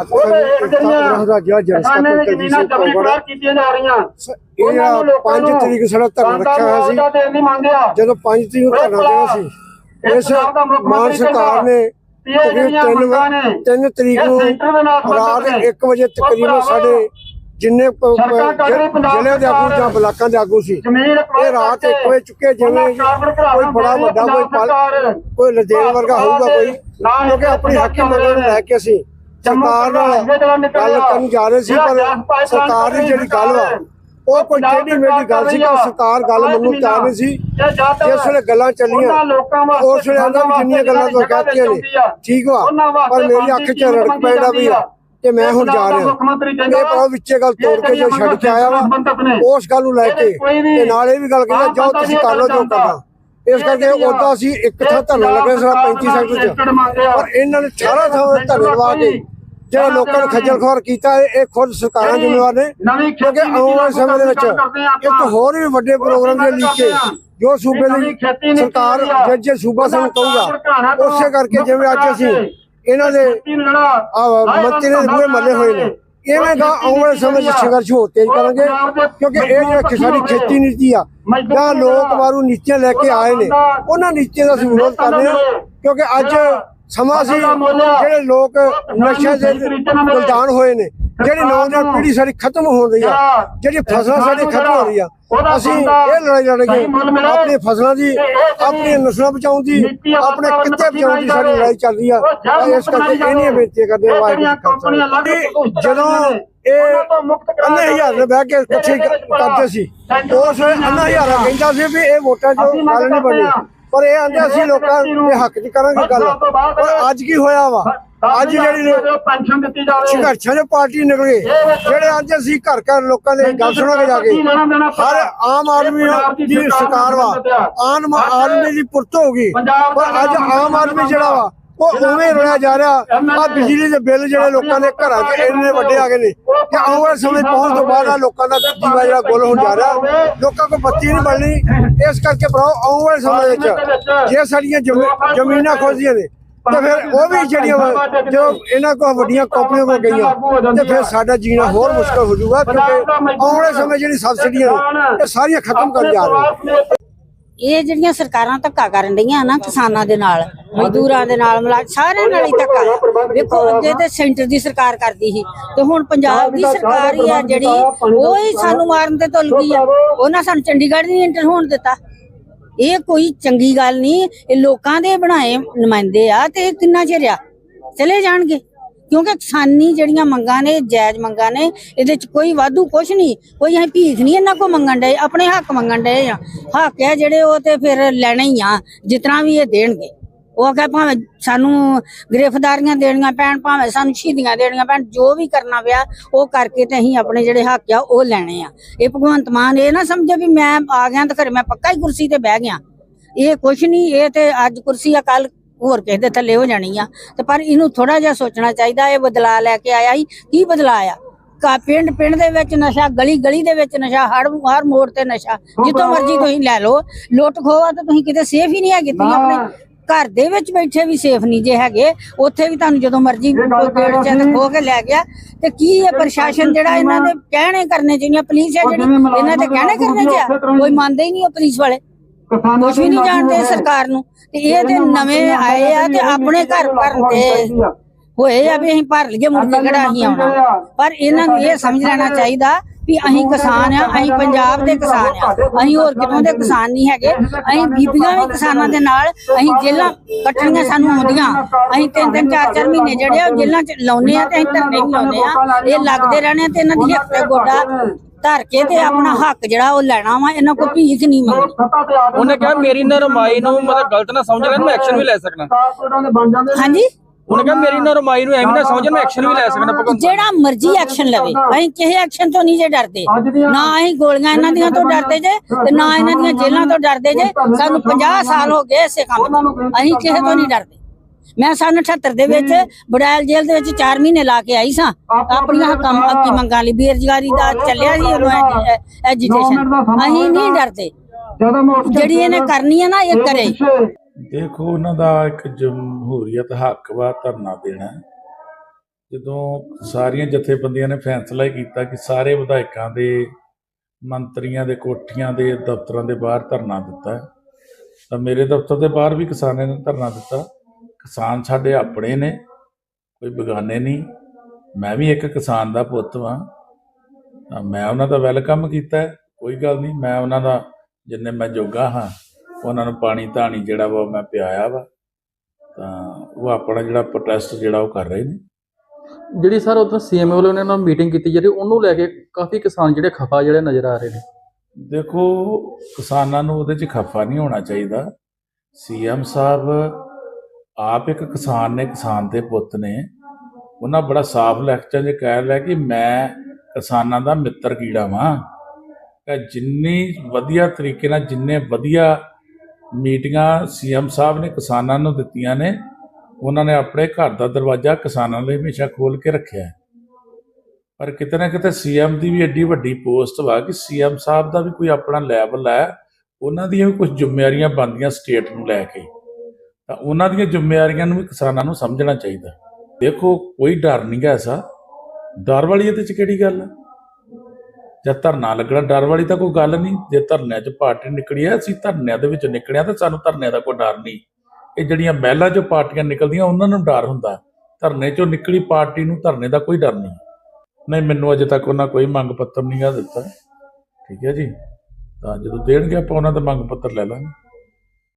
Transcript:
ਸਤਿਗੁਰਾਂ ਦਾ ਜਿਹੜਾ ਜਲਸਾ ਕਿਸਾਨਾਂ ਤੋਂ ਦੀਆਂ ਤਲਜੀ ਜ਼ਮੀਨਾਂ ਜ਼ਬਰੀ ਖਰਾਬ ਕੀਤੀਆਂ ਜਾ ਰਹੀਆਂ। ਇਹ ਜਿਹੜਾ 5 ਤਰੀਕ ਸਾਡਾ ਧਰਨਾ ਰੱਖਿਆ ਹੋਇਆ ਸੀ ਜਦੋਂ 5 ਤਰੀਕ ਨੂੰ ਧਰਨਾ ਦੇਣਾ ਸੀ ਇਸ ਮਾਨ ਸਰਕਾਰ ਨੇ ਤਕਰੀਬਨ ਤਿੰਨ ਤਿੰਨ ਤਰੀਕ ਨੂੰ ਰਾਤ 1 ਵਜੇ ਤਕਰੀਬਨ ਸਾਡੇ ਜਿੰਨੇ ਜ਼ਿਲ੍ਹੇ ਦੇ ਆਗੂ ਜਾਂ ਬਲਾਕਾਂ ਦੇ ਆਗੂ ਸੀ। ਇਹ ਰਾਤ 1 ਵਜੇ ਚੁੱਕੇ ਜਿਵੇਂ ਕੋਈ ਬੜਾ ਵੱਡਾ ਕੋਈ ਕੋਈ ਲਦੇਨ ਵਰਗਾ ਹੋਊਗਾ ਕੋਈ ਕਿਉਂਕਿ ਆਪਣੀ ਹੱਕੀ ਮੰਗਾਂ ਨੂੰ ਲੈ ਕੇ ਅਸੀਂ ਸਰਕਾਰ ਨਾਲ ਗੱਲ ਕਰਨ ਜਾ ਰਹੇ ਸੀ ਪਰ ਸਰਕਾਰ ਦੀ ਜਿਹੜੀ ਗੱਲ ਵਾ ਉਹ ਕੋਈ ਟੇਢੀ ਮੇਢੀ ਗੱਲ ਸੀ ਕਿ ਸਰਕਾਰ ਗੱਲ ਮੰਨੂ ਤਿਆਰ ਨਹੀਂ ਸੀ। ਜਿਸ ਵੇਲੇ ਗੱਲਾਂ ਚੱਲੀਆਂ ਉਸ ਵੇਲੇ ਆਂਦਾ ਵੀ ਜਿੰਨੀਆਂ ਗੱਲਾਂ ਤੋਂ ਕਹਤੀਆਂ ਨੇ ਠੀਕ ਵਾ ਪਰ ਮੇਰੀ ਅੱਖ 'ਚ ਰੜਕ ਪੈਣਾ ਵੀ ਆ ਕਿ ਮੈਂ ਹੁਣ ਜਾ ਰਿਹਾ। ਇਹ ਪਰ ਵਿੱਚੇ ਗੱਲ ਤੋੜ ਕੇ ਜੋ ਛੱਡ ਕੇ ਆਇਆ ਵਾ ਉਸ ਗੱਲ ਨੂੰ ਲੈ ਕੇ ਤੇ ਨਾਲ ਇਹ ਵੀ ਗੱਲ ਕਹਿੰਦਾ ਜਾਓ ਤੁਸੀਂ ਕਰ ਲਓ ਜੋ ਕਰਨਾ। ਇਸ ਕਰਕੇ ਉਦਾਂ ਅਸੀਂ ਇੱਕ ਥਾਂ ਧਰਨਾ ਲੱਗਿਆ ਸਾਡਾ 35 ਸੈਕਟਰ ਚ। ਪਰ ਇਹਨਾਂ ਨੇ 18 ਥਾਂ ਧਰਨੇ ਲਵਾ ਕੇ ਜਿਹੜਾ ਲੋਕਾਂ ਨੂੰ ਖੱਜਲ ਖੁਆਰ ਕੀਤਾ ਇਹ ਖੁਦ ਸਰਕਾਰਾਂ ਜ਼ਿੰਮੇਵਾਰ ਨੇ। ਕਿਉਂਕਿ ਆਉਣ ਵਾਲੇ ਸਮੇਂ ਦੇ ਵਿੱਚ ਇੱਕ ਹੋਰ ਵੀ ਵੱਡੇ ਪ੍ਰੋਗਰਾਮ ਦੇ ਲੀਕੇ ਜੋ ਸੂਬੇ ਦੀ ਸਰਕਾਰ ਜੇ ਜੇ ਸੂਬਾ ਸਾਨੂੰ ਕਹੂਗਾ। ਉਸੇ ਕਰਕੇ ਜਿਵੇਂ ਅੱਜ ਅਸੀਂ ਇਹਨਾਂ ਦੇ ਮੰਤਰੀ ਦੇ ਬੂਹੇ ਮੱਲੇ ਹੋਏ ਨੇ। ਇਵੇਂ ਦਾ ਆਉਣ ਵਾਲੇ ਸਮੇਂ 'ਚ ਸੰਘਰਸ਼ ਹੋਰ ਤੇਜ਼ ਕਰਾਂਗੇ ਕਿਉਂਕਿ ਇਹ ਜਿਹੜਾ ਸਾਡੀ ਖੇਤੀ ਨੀਤੀ ਆ ਜਾਂ ਲੋਕ ਮਾਰੂ ਨੀਤੀਆਂ ਲੈ ਕੇ ਆਏ ਨੇ ਉਹਨਾਂ ਨੀਤੀਆਂ ਦਾ ਅਸੀਂ ਵਿਰੋਧ ਕਰਦੇ ਹਾਂ ਕਿਉਂਕਿ ਅੱਜ ਸਮਾਂ ਸੀ ਜਿਹੜੇ ਲੋਕ ਨਸ਼ੇ ਦੇ ਗੁਲਦਾਨ ਹੋਏ ਨੇ ਜਿਹੜੀ ਨੌਜਵਾਨ ਪੀੜ੍ਹੀ ਸਾਡੀ ਖਤਮ ਹੋ ਰਹੀ ਆ ਜਿਹੜੀ ਫਸਲਾਂ ਸਾਡੀ ਖਤਮ ਹੋ ਰਹੀ ਆ ਅਸੀਂ ਇਹ ਲੜਾਈ ਲੜਾਂਗੇ ਆਪਣੀ ਫਸਲਾਂ ਦੀ ਆਪਣੀਆਂ ਨਸਲਾਂ ਬਚਾਉਣ ਦੀ ਆਪਣੇ ਕਿੱਤੇ ਬਚਾਉਣ ਦੀ ਸਾਡੀ ਲੜਾਈ ਚੱਲ ਰਹੀ ਆ। ਇਸ ਕਰਕੇ ਇਹਨੀਆਂ ਬੇਨਤੀਆਂ ਕਰਦੇ। ਤੇ ਜਦੋਂ ਇਹ ਅੰਨੇ ਹਜ਼ਾਰ ਨੇ। ਬਹਿ ਕੇ ਇਕੱਠੇ ਕਰਦੇ ਸੀ। ਉਸ ਅੰਨਾ ਹਜ਼ਾਰਾ ਕਹਿੰਦਾ ਸੀ ਵੀ ਇਹ ਵੋਟਾਂ ਚੋਂ ਗੱਲ ਨਹੀਂ ਬਣੀ ਪਰ ਇਹ ਆਂਦੇ ਅਸੀਂ ਲੋਕਾਂ ਦੇ ਹੱਕ 'ਚ ਕਰਾਂਗੇ ਗੱਲ। ਪਰ ਅੱਜ ਕੀ ਹੋਇਆ ਵਾ? ਅੱਜ ਜਿਹੜੀ ਪੈਨਸ਼ਨ ਦਿੱਤੀ ਜਾਵੇ। ਸੰਘਰਸ਼ਾਂ ਦੇ ਪਾਰਟੀ ਨਿਕਲੇ। ਜਿਹੜੇ ਅੱਜ ਅਸੀਂ ਘਰ ਘਰ ਲੋਕਾਂ ਦੇ ਗੱਲ ਸੁਣਾਂਗੇ ਜਾ ਕੇ। ਹਰ ਆਮ ਆਦਮੀ ਦੀ ਸਰਕਾਰ ਵਾ। ਆਮ ਆਦਮੀ ਦੀ ਪੁਰਤ ਹੋ ਗਈ ਪਰ ਅੱਜ ਆਮ ਆਦਮੀ ਜਿਹੜਾ ਵਾ ਉਹ ਉਵੇਂ ਰੋਇਆ ਜਾ ਰਿਹਾ। ਆ ਬਿਜਲੀ ਦੇ ਬਿੱਲ ਜਿਹੜੇ ਲੋਕਾਂ ਦੇ ਘਰਾਂ 'ਚ ਇੰਨੇ ਵੱਡੇ ਆ ਗਏ ਨੇ। ਕਿ ਆਉਣ ਵਾਲੇ ਸਮੇਂ ਪਹੁੰਚ ਤੋਂ ਬਾਅਦ ਆ ਲੋਕਾਂ ਦਾ ਜੀਵਾ ਜਿਹੜਾ ਗੁੱਲ ਹੋਣ ਜਾ ਰਿਹਾ। ਲੋਕਾਂ ਕੋਲ ਬੱਤੀ ਨਹੀਂ ਬਣਨੀ। ਇਸ ਕਰਕੇ ਭਰਾਓ ਆਉਣ ਵਾਲੇ ਸਮੇਂ ਵਿੱਚ ਜੇ ਸਾਡੀਆਂ ਜ਼ਮੀ- ਜ਼ਮੀਨਾਂ ਖੋਜਦੀਆਂ ਨੇ ਤੇ ਫਿਰ ਉਹ ਵੀ ਜਿਹੜੀਆਂ ਜੋ ਇਹਨਾਂ ਕੋਲ ਵੱਡੀਆਂ ਕੰਪਨੀਆਂ ਕੋਲ ਗਈਆਂ ਤੇ ਫਿਰ ਸਾਡਾ ਜੀਣਾ ਹੋਰ ਮੁਸ਼ਕਲ ਹੋ ਜਾਊਗਾ ਕਿਉਂਕਿ ਆਉਣ ਵਾਲੇ ਸਮੇਂ ਜਿਹੜੀ ਸਬਸਿਡੀਆਂ ਨੇ ਇਹ ਸਾਰੀਆਂ ਖਤਮ ਕਰ ਜਾ ਰਹੀਆਂ ਇਹ ਜਿਹੜੀਆਂ ਸਰਕਾਰਾਂ ਧੱਕਾ ਕਰਨ ਰਹੀਆਂ ਨਾ ਕਿਸਾਨਾਂ ਦੇ ਨਾਲ, ਮਜ਼ਦੂਰਾਂ ਦੇ ਨਾਲ, ਮਲਾ ਸਾਰਿਆਂ ਨਾਲ ਹੀ ਧੱਕਾ ਆ। ਵੇਖੋ, ਅੱਗੇ ਤੇ ਸੈਂਟਰ ਦੀ ਸਰਕਾਰ ਕਰਦੀ ਸੀ ਤੇ ਹੁਣ ਪੰਜਾਬ ਦੀ ਸਰਕਾਰ ਹੀ ਆ ਜਿਹੜੀ, ਉਹ ਹੀ ਸਾਨੂੰ ਮਾਰਨ ਤੇ ਤੁਲ ਗਈ ਆ। ਉਹਨਾਂ ਸਾਨੂੰ ਚੰਡੀਗੜ੍ਹ ਨਹੀਂ ਇੰਟਰ ਹੋਣ ਦਿੱਤਾ। ਇਹ ਕੋਈ ਚੰਗੀ ਗੱਲ ਨਹੀਂ ਇਹ ਲੋਕਾਂ ਦੇ ਬਣਾਏ ਨੁਮਾਇੰਦੇ ਆ ਤੇ ਕਿੰਨਾ ਚਿਰ ਆ? ਚਲੇ ਜਾਣਗੇ। ਕਿਉਂਕਿ ਕਿਸਾਨੀ ਜਿਹੜੀਆਂ ਮੰਗਾਂ ਨੇ, ਜਾਇਜ਼ ਮੰਗਾਂ ਨੇ, ਇਹਦੇ ਚ ਕੋਈ ਵਾਧੂ ਕੁਛ ਨਹੀਂ। ਕੋਈ ਅਸੀਂ ਭੀਖ ਨਹੀਂ ਇਹਨਾਂ ਕੋ ਮੰਗਣ ਡਏ, ਆਪਣੇ ਹੱਕ ਮੰਗਣ ਡਏ ਆ। ਹੱਕ ਆ ਜਿਹੜੇ ਉਹ ਤੇ ਫਿਰ ਲੈਣੇ ਹੀ ਆ ਜਿਤਨਾ ਵੀ ਇਹ ਦੇਣਗੇ। ਉਹ ਕਹੇ ਭਾਵੇਂ ਸਾਨੂੰ ਗ੍ਰਿਫਤਾਰੀਆਂ ਦੇਣੀਆਂ ਪੈਣ, ਭਾਵੇਂ ਸਾਨੂੰ ਸ਼ਹੀਦੀਆਂ ਦੇਣੀਆਂ ਪੈਣ, ਜੋ ਵੀ ਕਰਨਾ ਪਿਆ, ਉਹ ਕਰਕੇ ਤੇ ਅਸੀਂ ਆਪਣੇ ਜਿਹੜੇ ਹੱਕ ਆ, ਉਹ ਲੈਣੇ ਆ। ਇਹ ਭਗਵੰਤ ਮਾਨ, ਇਹ ਨਾ ਸਮਝੇ ਵੀ ਮੈਂ ਆ ਗਿਆ ਤਾਂ ਘਰੇ ਮੈਂ ਪੱਕਾ ਹੀ ਕੁਰਸੀ ਤੇ ਬਹਿ ਗਿਆ। ਇਹ ਕੁਛ ਨਹੀਂ, ਇਹ ਤੇ ਅੱਜ ਕੁਰਸੀ ਆ ਕੱਲ ਹੋਰ ਕਿਸੇ ਦੇ ਥੱਲੇ ਹੋ ਜਾਣੀ ਆ। ਤੇ ਪਰ ਇਹਨੂੰ ਥੋੜਾ ਜਿਹਾ ਸੋਚਣਾ ਚਾਹੀਦਾ ਇਹ ਬਦਲਾ ਲੈ ਕੇ ਆਇਆ ਹੀ ਕੀ ਬਦਲਾ ਆ? ਕਾ ਪਿੰਡ ਪਿੰਡ ਦੇ ਵਿੱਚ ਨਸ਼ਾ ਗਲੀ ਗਲੀ ਦੇ ਵਿੱਚ ਨਸ਼ਾ ਹਰ ਹਰ ਮੋੜ ਤੇ ਨਸ਼ਾ। ਜਿੱਥੋਂ ਮਰਜ਼ੀ ਤੁਸੀਂ ਲੈ ਲਓ। ਲੁੱਟ ਖੋਆ ਤਾਂ ਤੁਸੀਂ ਕਿਤੇ ਸੇਫ ਹੀ ਨਹੀਂ ਹੈਗੇ। ਤੁਸੀਂ ਆਪਣੇ ਘਰ ਦੇ ਵਿੱਚ ਬੈਠੇ ਵੀ ਸੇਫ ਨਹੀਂ ਜੇ ਹੈਗੇ। ਉੱਥੇ ਵੀ ਤੁਹਾਨੂੰ ਜਦੋਂ ਮਰਜ਼ੀ ਕੋਈ ਗੇੜ ਚ ਖੋ ਕੇ ਲੈ ਗਿਆ। ਤੇ ਕੀ ਇਹ ਪ੍ਰਸ਼ਾਸਨ ਜਿਹੜਾ ਇਹਨਾਂ ਦੇ ਕਹਿਣੇ ਕਰਨੇ ਚਾਹੀਦੇ ਪੁਲਿਸ ਹੈ ਜਿਹੜੀ ਇਹਨਾਂ ਦੇ ਕਹਿਣੇ ਕਰਨੇ ਚਾਹੀਦੇ ਕੋਈ ਮੰਨਦਾ ਹੀ ਨਹੀਂ ਉਹ ਪੁਲਿਸ ਵਾਲੇ। ਕੁਝ ਵੀ ਨਹੀਂ ਜਾਣਦੇ ਸਰਕਾਰ ਨੂੰ। ਤੇ ਇਹ ਤੇ ਨਵੇਂ ਆਏ ਆ ਤੇ ਆਪਣੇ ਘਰ ਭਰਨ ਦੇ ਹੋਏ ਆ ਵੀ ਅਸੀਂ ਭਰ ਲਈਏ ਮੁੜ ਕੇ ਕਿਹੜਾ ਅਸੀਂ ਆਉਣਾ। ਪਰ ਇਹਨਾਂ ਨੂੰ ਇਹ ਸਮਝ ਲੈਣਾ ਚਾਹੀਦਾ ਵੀ ਅਸੀਂ ਕਿਸਾਨ ਆ ਅਸੀਂ ਪੰਜਾਬ ਦੇ ਕਿਸਾਨ ਆ। ਅਸੀਂ ਹੋਰ ਕਿਤੋਂ ਦੇ ਕਿਸਾਨ ਨਹੀਂ ਹੈਗੇ। ਅਸੀਂ ਬੀਬੀਆਂ ਵੀ ਕਿਸਾਨਾਂ ਦੇ ਨਾਲ ਅਸੀਂ ਜੇਲਾਂ ਕੱਟਣੀਆਂ ਸਾਨੂੰ ਆਉਂਦੀਆਂ। ਅਸੀਂ ਤਿੰਨ ਤਿੰਨ ਚਾਰ ਚਾਰ ਮਹੀਨੇ ਜਿਹੜੇ ਆ ਜੇਲਾਂ ਚ ਲਾਉਨੇ ਆ ਤੇ ਅਸੀਂ ਧਰਨੇ ਵੀ ਲਾਉਨੇ ਆ। ਇਹ ਲੱਗਦੇ ਰਹਿਣੇ ਤੇ ਇਹਨਾਂ ਦੀ ਹੱਕ ਤੇ ਗੋਡਾ ਧਰ ਕੇ ਤੇ ਆਪਣਾ ਹੱਕ ਜਿਹੜਾ ਉਹ ਲੈਣਾ ਵਾ ਇਹਨਾਂ ਕੋਲ ਭੀਖ ਨਹੀਂ ਮੰਗਣੀ। ਉਹਨੇ ਕਿਹਾ ਮੇਰੀ ਨਰਮਾਈ ਨੂੰ ਮਤਲਬ ਗਲਤ ਨਾ ਸਮਝ ਲੈਣ ਮੈਂ ਐਕਸ਼ਨ ਵੀ ਲੈ ਸਕਣਾ। ਹਾਂਜੀ? ਉਹਨੇ ਕਿਹਾ ਮੇਰੀ ਨਰਮਾਈ ਨੂੰ ਐਵੇਂ ਨਾ ਸਮਝਣ ਮੈਂ ਐਕਸ਼ਨ ਵੀ ਲੈ ਸਕਣਾ ਭਗਵੰਤ ਜਿਹੜਾ ਮਰਜ਼ੀ ਐਕਸ਼ਨ ਲਵੇ। ਅਸੀਂ ਕਿਸੇ ਐਕਸ਼ਨ ਤੋਂ ਨਹੀਂ ਜੇ ਡਰਦੇ। ਨਾ ਅਸੀਂ ਗੋਲੀਆਂ ਇਹਨਾਂ ਦੀਆਂ ਤੋਂ ਡਰਦੇ ਜੇ ਤੇ ਨਾ ਇਹਨਾਂ ਦੀਆਂ ਜੇਲ੍ਹਾਂ ਤੋਂ ਡਰਦੇ ਜੇ। ਸਾਨੂੰ 50 ਸਾਲ ਹੋ ਗਏ ਇਸੇ ਕੰਮ ਅਸੀਂ ਕਿਸੇ ਤੋਂ ਨਹੀਂ ਡਰਦੇ। ਮੈਂ ਸਨ 78 ਦੇ ਵਿੱਚ ਬੜੈਲ ਜੇਲ੍ਹ ਦੇ ਵਿੱਚ 4 ਮਹੀਨੇ ਲਾ ਕੇ ਆਈ ਸਾਂ। ਆਪਣੀਆਂ ਹੱਕਾਂ ਹੱਕੀ ਮੰਗਾਂ ਲਈ ਬੇਰੁਜ਼ਗਾਰੀ ਦਾ ਚੱਲਿਆ ਸੀ ਉਦੋਂ ਐਜੀਟੇਸ਼ਨ ਅਸੀਂ ਨਹੀਂ ਡਰਦੇ। ਜਿਹੜੀ ਇਹਨੇ ਕਰਨੀ ਹੈ ਨਾ ਇਹ ਕਰੇ। ਦੇਖੋ ਉਹਨਾਂ ਦਾ ਇੱਕ ਜਮਹੂਰੀਅਤ ਹੱਕ ਵਾ ਧਰਨਾ ਦੇਣਾ। ਜਦੋਂ ਸਾਰੀਆਂ ਜਥੇਬੰਦੀਆਂ ਨੇ ਫੈਸਲਾ ਹੀ ਕੀਤਾ ਕਿ ਸਾਰੇ ਵਿਧਾਇਕਾਂ ਦੇ ਮੰਤਰੀਆਂ ਦੇ ਕੋਠੀਆਂ ਦੇ ਦਫ਼ਤਰਾਂ ਦੇ ਬਾਹਰ ਧਰਨਾ ਦਿੱਤਾ। ਤਾਂ ਮੇਰੇ ਦਫ਼ਤਰ ਦੇ ਬਾਹਰ ਵੀ ਕਿਸਾਨਾਂ ਨੇ ਧਰਨਾ ਦਿੱਤਾ। ਕਿਸਾਨ ਸਾਡੇ ਆਪਣੇ ਨੇ ਕੋਈ ਬੇਗਾਨੇ ਨਹੀਂ। ਮੈਂ ਵੀ ਇੱਕ ਕਿਸਾਨ ਦਾ ਪੁੱਤ ਵਾਂ। ਤਾਂ ਮੈਂ ਉਹਨਾਂ ਦਾ ਵੈਲਕਮ ਕੀਤਾ ਹੈ, ਕੋਈ ਗੱਲ ਨਹੀਂ ਮੈਂ ਉਹਨਾਂ ਦਾ ਜਿੰਨੇ ਮੈਂ ਜੋਗਾ ਹਾਂ ਉਹਨਾਂ ਨੂੰ ਪਾਣੀ ਧਾਣੀ ਜਿਹੜਾ ਵਾ ਮੈਂ ਪਿਆਇਆ ਵਾ। ਤਾਂ ਉਹ ਆਪਣਾ ਜਿਹੜਾ ਪ੍ਰੋਟੈਸਟ ਜਿਹੜਾ ਉਹ ਕਰ ਰਹੇ ਨੇ। ਜਿਹੜੀ ਸਰ ਉਦੋਂ ਸੀਐਮ ਵੱਲੋਂ ਉਹਨਾਂ ਨਾਲ ਮੀਟਿੰਗ ਕੀਤੀ ਜਿਹੜੀ ਉਹਨੂੰ ਲੈ ਕੇ ਕਾਫੀ ਕਿਸਾਨ ਜਿਹੜੇ ਖਫਾ ਜਿਹੜੇ ਨਜ਼ਰ ਆ ਰਹੇ ਨੇ। ਦੇਖੋ ਕਿਸਾਨਾਂ ਨੂੰ ਉਹਦੇ 'ਚ ਖਫਾ ਨਹੀਂ ਹੋਣਾ ਚਾਹੀਦਾ। ਸੀਐਮ ਸਾਹਿਬ ਆਪ ਇੱਕ ਕਿਸਾਨ ਨੇ, ਕਿਸਾਨ ਦੇ ਪੁੱਤ ਨੇ, ਉਹਨਾਂ ਬੜਾ ਸਾਫ਼ ਲੈਕਚਰ 'ਚ ਕਹਿ ਲਿਆ ਕਿ ਮੈਂ ਕਿਸਾਨਾਂ ਦਾ ਮਿੱਤਰ ਕੀੜਾ ਵਾਂ। ਕਿ ਜਿੰਨੀ ਵਧੀਆ ਤਰੀਕੇ ਨਾਲ, ਜਿੰਨੇ ਵਧੀਆ ਮੀਟਿੰਗਾਂ ਸੀਐਮ ਸਾਹਿਬ ਨੇ ਕਿਸਾਨਾਂ ਨੂੰ ਦਿੱਤੀਆਂ ਨੇ, ਉਹਨਾਂ ਨੇ ਆਪਣੇ ਘਰ ਦਾ ਦਰਵਾਜ਼ਾ ਕਿਸਾਨਾਂ ਲਈ ਹਮੇਸ਼ਾ ਖੋਲ ਕੇ ਰੱਖਿਆ ਹੈ। ਪਰ ਕਿਤੇ ਨਾ ਕਿਤੇ ਸੀਐਮ ਦੀ ਵੀ ਐਡੀ ਵੱਡੀ ਪੋਸਟ ਵਾ ਕਿ ਸੀਐਮ ਸਾਹਿਬ ਦਾ ਵੀ ਕੋਈ ਆਪਣਾ ਲੈਵਲ ਹੈ, ਉਹਨਾਂ ਦੀਆਂ ਵੀ ਕੁਝ ਜ਼ਿੰਮੇਵਾਰੀਆਂ ਬਣਦੀਆਂ ਸਟੇਟ ਨੂੰ ਲੈ ਕੇ। ਤਾਂ ਉਹਨਾਂ ਦੀਆਂ ਜ਼ਿੰਮੇਵਾਰੀਆਂ ਨੂੰ ਵੀ ਕਿਸਾਨਾਂ ਨੂੰ ਸਮਝਣਾ ਚਾਹੀਦਾ। ਦੇਖੋ, ਕੋਈ ਡਰ ਨਹੀਂ ਗਾ ਐਸਾ। ਡਰ ਵਾਲੀ ਇਹਦੇ ਚ ਕਿਹੜੀ ਗੱਲ ਹੈ ਜਦ ਧਰਨਾ ਲੱਗਣਾ, ਡਰ ਵਾਲੀ ਤਾਂ ਕੋਈ ਗੱਲ ਨਹੀਂ ਜੇ ਧਰਨਿਆਂ 'ਚ ਪਾਰਟੀ ਨਿਕਲੀ ਹੈ ਅਸੀਂ ਧਰਨਿਆਂ ਦੇ ਵਿੱਚ ਨਿਕਲਿਆ ਤਾਂ ਸਾਨੂੰ ਧਰਨਿਆਂ ਦਾ ਕੋਈ ਡਰ ਨਹੀਂ ਇਹ ਜਿਹੜੀਆਂ ਮਹਿਲਾ 'ਚੋਂ ਪਾਰਟੀਆਂ ਨਿਕਲਦੀਆਂ, ਉਹਨਾਂ ਨੂੰ ਡਰ ਹੁੰਦਾ। ਧਰਨੇ 'ਚੋਂ ਨਿਕਲੀ ਪਾਰਟੀ ਨੂੰ ਧਰਨੇ ਦਾ ਕੋਈ ਡਰ ਨਹੀਂ ਨਹੀਂ, ਮੈਨੂੰ ਅਜੇ ਤੱਕ ਉਹਨਾਂ ਕੋਈ ਮੰਗ ਪੱਤਰ ਨਹੀਂ ਆ ਦਿੱਤਾ। ਠੀਕ ਹੈ ਜੀ? ਤਾਂ ਜਦੋਂ ਦੇਣਗੇ ਆਪਾਂ ਉਹਨਾਂ ਦਾ ਮੰਗ ਪੱਤਰ ਲੈ ਲਾਂਗੇ।